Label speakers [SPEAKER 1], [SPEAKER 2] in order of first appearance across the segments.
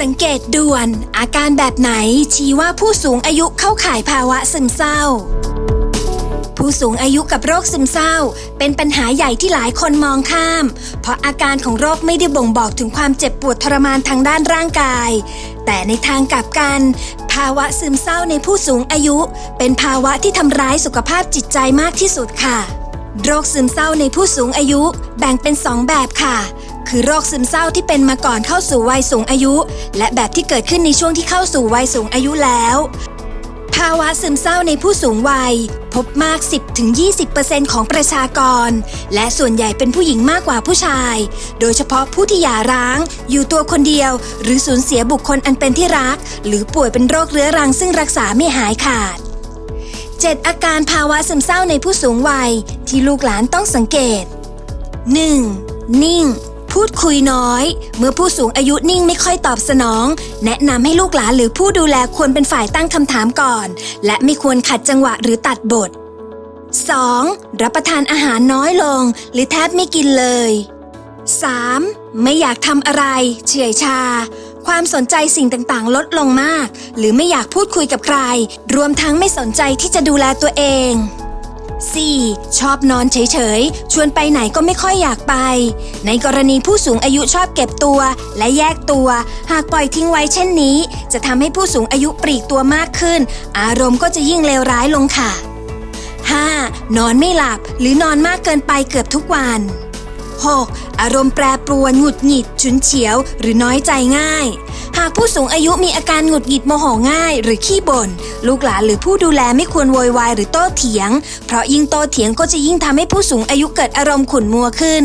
[SPEAKER 1] สังเกตด่วนอาการแบบไหนชี้ว่าผู้สูงอายุเข้าข่ายภาวะซึมเศร้า ผู้สูงอายุกับโรคซึมเศร้า เป็นปัญหาใหญ่ที่หลายคนมองข้าม เพราะอาการของโรคไม่ได้บ่งบอกถึงความเจ็บปวดทรมานทางด้านร่างกาย แต่ในทางกลับกัน ภาวะซึมเศร้าในผู้สูงอายุ เป็นภาวะที่ทำร้ายสุขภาพจิตใจมากที่สุดค่ะ โรคซึมเศร้าในผู้สูงอายุแบ่งเป็น2แบบค่ะ คือโรคซึมเศร้าที่เป็นมาก่อนเข้าสู่วัยสูงอายุ และแบบที่เกิดขึ้นในช่วงที่เข้าสู่วัยสูงอายุแล้ว ภาวะซึมเศร้าในผู้สูงวัย พบมาก 10-20%ของประชากร และส่วนใหญ่เป็นผู้หญิงมากกว่าผู้ชาย โดยเฉพาะผู้ที่หย่าร้าง อยู่ตัวคนเดียว หรือสูญเสียบุคคลอันเป็นที่รัก หรือป่วยเป็นโรคเรื้อรังซึ่งรักษาไม่หายขาด 7 อาการภาวะซึมเศร้าในผู้สูงวัย ที่ลูกหลานต้องสังเกต 1. นิ่ง พูดคุยน้อย เมื่อผู้สูงอายุนิ่งไม่ค่อยตอบสนอง แนะนำให้ลูกหลานหรือผู้ดูแลควรเป็นฝ่ายตั้งคำถามก่อน และไม่ควรขัดจังหวะหรือตัดบท 2. รับประทานอาหารน้อยลง หรือแทบไม่กินเลย 3. ไม่อยากทำอะไร เฉื่อยชา ความสนใจสิ่งต่างๆ ลดลงมาก หรือไม่อยากพูดคุยกับใคร รวมทั้งไม่สนใจที่จะดูแลตัวเอง 4. ชอบนอนเฉยๆ ชวนไปไหนก็ไม่ค่อยอยากไป ในกรณีผู้สูงอายุชอบเก็บตัวและแยกตัว หากปล่อยทิ้งไว้เช่นนี้ จะทำให้ผู้สูงอายุปลีกตัวมากขึ้น อารมณ์ก็จะยิ่งเลวร้ายลงค่ะ 5. นอนไม่หลับหรือนอนมากเกินไปเกือบทุกวัน 6. อารมณ์แปรปรวน หงุดหงิด ฉุนเฉียว หรือน้อยใจง่าย หากผู้สูงอายุมีอาการหงุดหงิดโมโหง่าย หรือขี้บ่น ลูกหลานหรือผู้ดูแลไม่ควรโวยวายหรือโต้เถียง เพราะยิ่งโต้เถียงก็จะยิ่งทำให้ผู้สูงอายุเกิดอารมณ์ขุ่นมัวขึ้น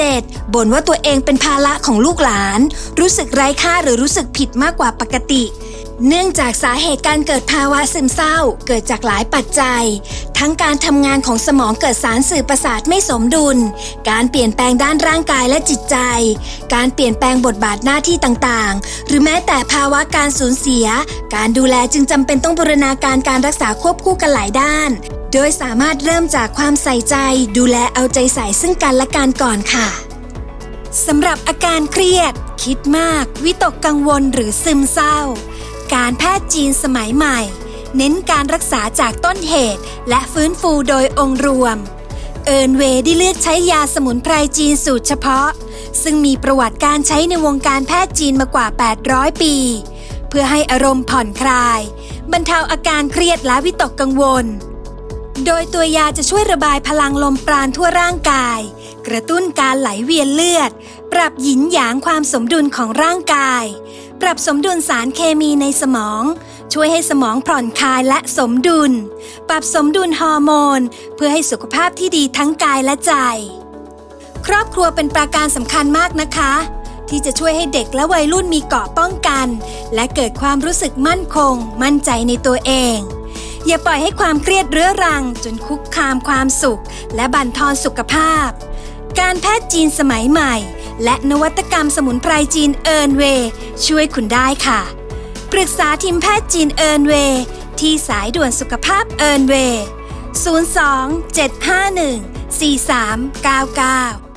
[SPEAKER 1] 7. บ่นว่าตัวเองเป็นภาระของลูกหลาน รู้สึกไร้ค่าหรือรู้สึกผิดมากกว่าปกติ เนื่องจากสาเหตุการเกิดภาวะซึมเศร้า เกิดจากหลายปัจจัย ทั้งการทำงานของสมองเกิดสารสื่อประสาทไม่สมดุล การเปลี่ยนแปลงด้านร่างกายและจิตใจ การเปลี่ยนแปลงบทบาทหน้าที่ต่างๆ หรือแม้แต่ภาวะการสูญเสีย การดูแลจึงจำเป็นต้องบูรณาการการรักษาควบคู่กันหลายด้าน โดยสามารถเริ่มจากความใส่ใจ ดูแลเอาใจใส่ซึ่งกันและกันก่อนค่ะสำหรับอาการเครียด คิดมาก วิตกกังวลหรือซึมเศร้า การแพทย์จีนสมัยใหม่ เน้นการรักษาจากต้นเหตุ และฟื้นฟูโดยองค์รวม เอิร์นเวย์ได้เลือกใช้ยาสมุนไพรจีนสูตรเฉพาะ ซึ่งมีประวัติการใช้ในวงการแพทย์จีนมากว่า 800 ปี เพื่อให้อารมณ์ผ่อนคลาย บรรเทาอาการเครียดและวิตกกังวล โดยตัวยาจะช่วยระบายพลังลมปราณทั่วร่างกาย กระตุ้นการไหลเวียนเลือด ปรับหยินหยางความสมดุลของร่างกาย ปรับสมดุลสารเคมีในสมอง ช่วยให้สมองผ่อนคลายและสมดุล ปรับสมดุลฮอร์โมน เพื่อให้สุขภาพที่ดีทั้งกายและใจ ครอบครัวเป็นประการสำคัญมากนะคะ ที่จะช่วยให้เด็กและวัยรุ่นมีเกราะป้องกัน และเกิดความรู้สึกมั่นคง มั่นใจในตัวเอง อย่าปล่อยให้ความเครียดเรื้อรังจนคุกคามความสุข และบั่นทอนสุขภาพ การแพทย์จีนสมัยใหม่ และนวัตกรรมสมุนไพรจีนเอิร์นเว ช่วยคุณได้ค่ะ ปรึกษาทีมแพทย์จีนเอิร์นเว ที่สายด่วนสุขภาพเอิร์นเว 02 751 4399